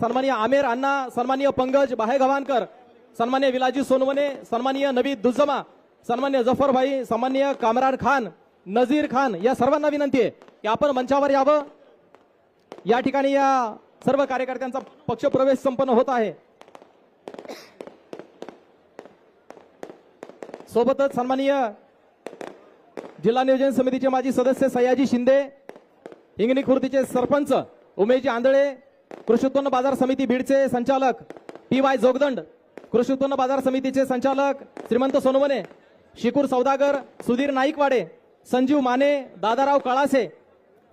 सन्माननीय आमेर अण्णा सन्माननीय पंकज बाहेगव्हाणकर सन्मान्य विलाजी सोनवणे सन्माननीय नवी दुज्जमा सन्मान्य जफरभाई सन्मान्य सन्माननीय कामरान खान नझीर खान या सर्वांना विनंती आहे की आपण मंचावर यावं. या ठिकाणी या सर्व कार्यकर्त्यांचा पक्षप्रवेश संपन्न होत आहे. सोबतच सन्माननीय जिल्हा नियोजन समितीचे माजी सदस्य सयाजी शिंदे हिंगणी खुर्दीचे सरपंच उमेशजी आंधळे कृषी उत्पन्न बाजार समिती बीडचे संचालक पी वाय जोगदंड कृषी उत्पन्न बाजार समितीचे संचालक श्रीमंत सोनवणे शिकूर सौदागर सुधीर नाईकवाडे संजीव माने दादाराव कळासे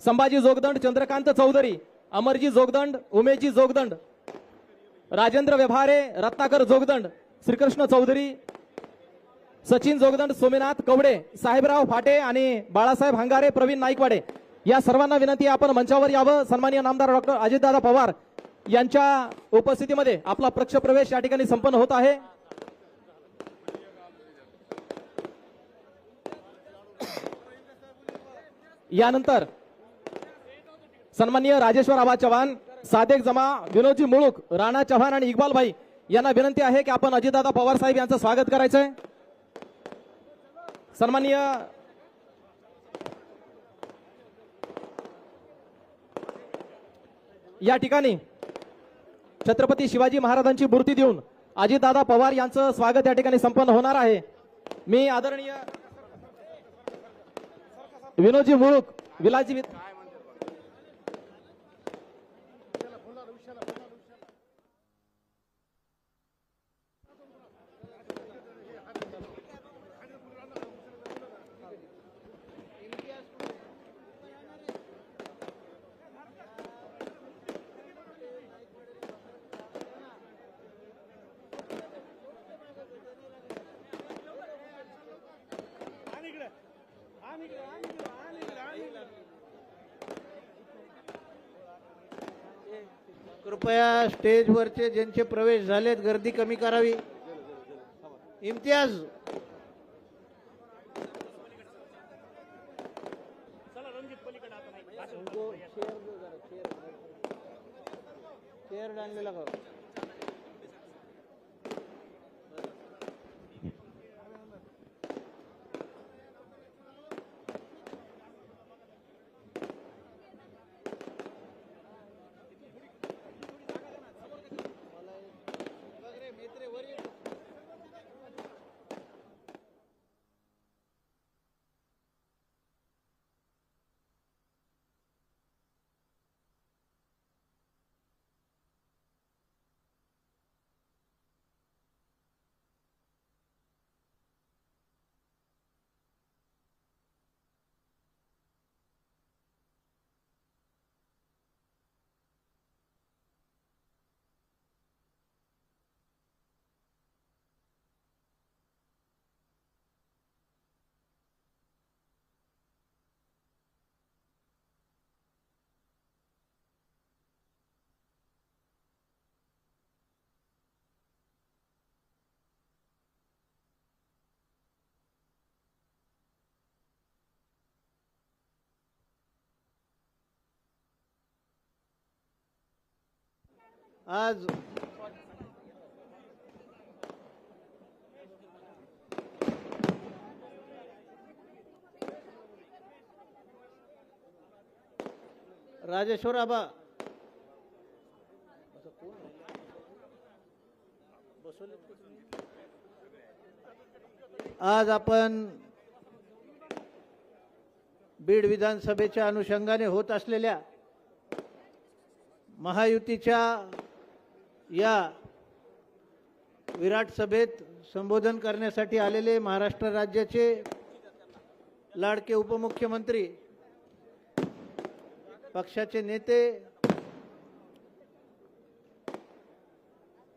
संभाजी जोगदंड चंद्रकांत चौधरी अमरजी जोगदंड उमेशजी जोगदंड राजेंद्र व्यवहारे रत्नाकर जोगदंड श्रीकृष्ण चौधरी सचिन जोगदंड सोमेनाथ कवडे साहेबराव फाटे आणि बाळासाहेब हंगारे प्रवीण नाईकवाडे. या सर्वांना विनंती आपण मंचावर यावं. सन्माननीय नामदार डॉक्टर अजितदादा पवार यांच्या उपस्थितीमध्ये आपला पक्ष प्रवेश या ठिकाणी संपन्न होत आहे. यानंतर सन्माननीय राजेश्वर आबा चव्हाण सादेक जमा विनोदजी मुळूक राणा चव्हाण आणि इक्बाल भाई यांना विनंती आहे की आपण अजितदादा पवार साहेब यांचं स्वागत करायचंय. आहे सन्माननीय या ठिकाणी छत्रपती शिवाजी महाराजांची मूर्ती देऊन अजितदादा पवार यांचं स्वागत या ठिकाणी संपन्न होणार आहे. मी आदरणीय विनोदजी मुळूक विलाजी कृपया स्टेजवरचे ज्यांचे प्रवेश झालेत गर्दी कमी करावी इम्तियाज चेअर आज राजेश्वर आबा. आज आपण बीड विधानसभेच्या अनुषंगाने होत असलेल्या महायुतीच्या या विराट सभेत संबोधन करण्यासाठी आलेले महाराष्ट्र राज्याचे लाडके उपमुख्यमंत्री पक्षाचे नेते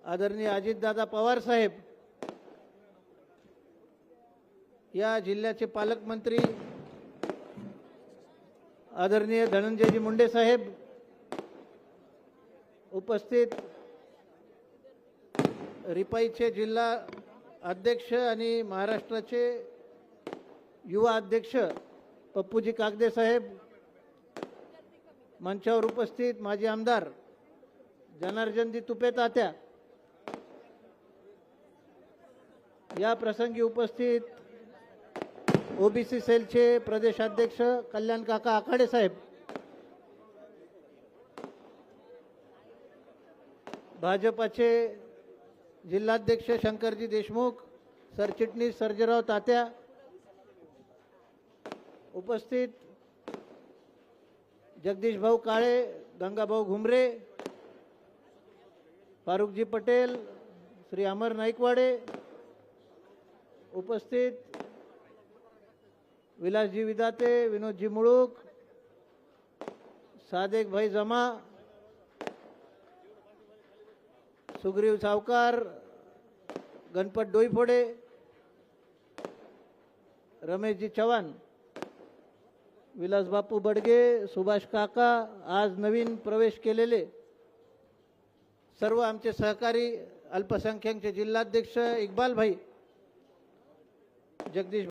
आदरणीय अजितदादा पवार साहेब या जिल्ह्याचे पालकमंत्री आदरणीय धनंजयजी मुंडे साहेब उपस्थित रिपाईचे जिल्हा अध्यक्ष आणि महाराष्ट्राचे युवा अध्यक्ष पप्पूजी कागदे साहेब मंचावर उपस्थित माजी आमदार जनार्जनजी तुपे तात्या. या प्रसंगी उपस्थित ओबीसी सेलचे प्रदेशाध्यक्ष कल्याण काका आखाडे साहेब. भाजपाचे जिल्हाध्यक्ष शंकरजी देशमुख सरचिटणीस सर्जेराव तात्या उपस्थित जगदीश भाऊ काळे गंगाभाऊ घुमरे फारुखजी पटेल श्री अमर नाईकवाडे उपस्थित विलासजी विदाते विनोदजी मुळूक सादेक भाई जमा सुग्रीव सावकार गणपत डोईफोडे रमेशजी चव्हाण विलास बापू बडगे सुभाष काका आज नवीन प्रवेश केलेले. सर्व आमचे सहकारी अल्पसंख्याकचे जिल्हाध्यक्ष इक्बाल भाई जगदीश